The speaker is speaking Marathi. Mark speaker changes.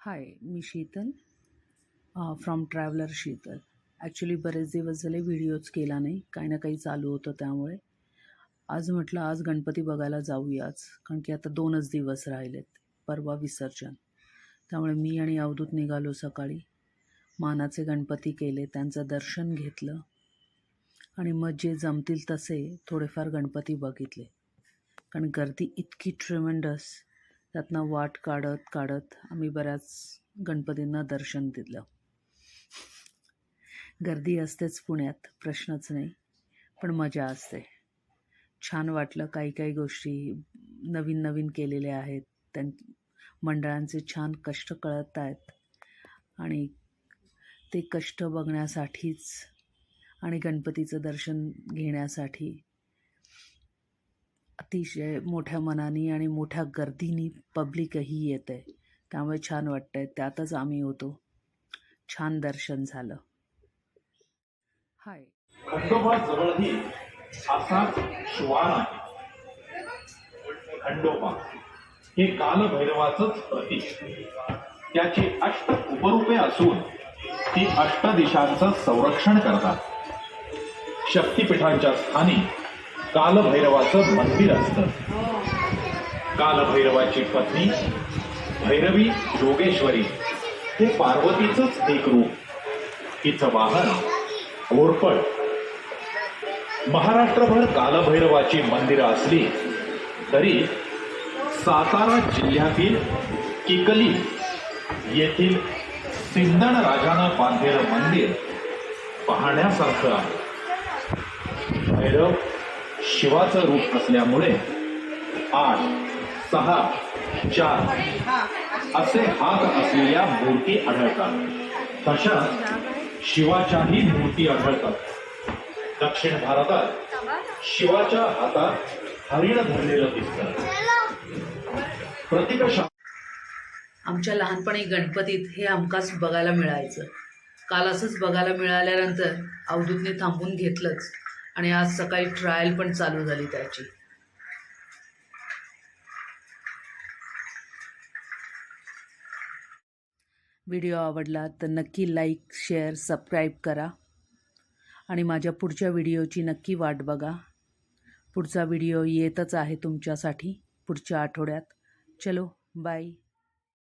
Speaker 1: High me Sheetal from traveller Sheetal. Actually बरेच दिवस झाले व्हिडिओज केला नाही. काही ना काही चालू होतं त्यामुळे. आज म्हटलं आज गणपती बघायला जाऊयाच. कारण की आता दोनच दिवस राहिलेत. परवा विसर्जन. त्यामुळे मी आणि अवधूत निघालो सकाळी. मानाचे गणपती केले त्यांचं दर्शन घेतलं. आणि मग जे जमतील तसे थोडेफार गणपती बघितले. कारण गर्दी इतकी ट्रिमेंडस त्यातनं वाट काढत काढत आम्ही बऱ्याच गणपतींना दर्शन दिलं. गर्दी असतेच पुण्यात प्रश्नच नाही पण मजा असते. छान वाटलं काही काही गोष्टी नवीन नवीन केलेल्या आहेत. त्यां मंडळांचे छान कष्ट कळत आहेत. आणि ते कष्ट बघण्यासाठीच आणि गणपतीचं दर्शन घेण्यासाठी अतिशय मोठ्या मनाने आणि मोठ्या गर्दीने पब्लिकही येत. आहे त्यामुळे छान वाटतंय. त्यातच आम्ही होतो. छान दर्शन झालं. हाय.
Speaker 2: खंडोबा जवळही असाच श्वान आहे. खंडोबा हे कालभैरवाचंच प्रतीक. त्याची अष्ट उपरूपे असून ती अष्ट दिशांचं संरक्षण करतात. शक्तिपीठांच्या स्थानी कालभैरवाचं मंदिर असतं. कालभैरवाची पत्नी भैरवी योगेश्वरी हे पार्वतीचंच एक रूप. हिचं वाहन घोरपड महाराष्ट्रभर कालभैरवाची मंदिरं असली तरी सातारा जिल्ह्यातील किकली येथील सिंदण राजानं बांधलेलं मंदिर पाहण्यासारखं आहे. भैरव शिवाचं रूप असल्यामुळे आठ सहा चार असे हात असलेल्या मूर्ती आढळतात. तशा शिवाच्याही मूर्ती आढळतात. दक्षिण भारतात शिवाच्या हातात हरिण धरलेलं दिसतं. प्रतिकशा
Speaker 1: आमच्या लहानपणी गणपतीत हे हमखास बघायला मिळायचं. काल असंच बघायला मिळाल्यानंतर अवधूतने थांबून घेतलंच. आणि आज सकाळी ट्रायल पण चालू झाली त्याची. व्हिडिओ आवडला तर नक्की लाईक शेअर सबस्क्राईब करा. आणि माझ्या पुढच्या व्हिडिओची नक्की वाट बघा. पुढचा व्हिडिओ येतच आहे तुमच्यासाठी पुढच्या आठवड्यात. चलो बाय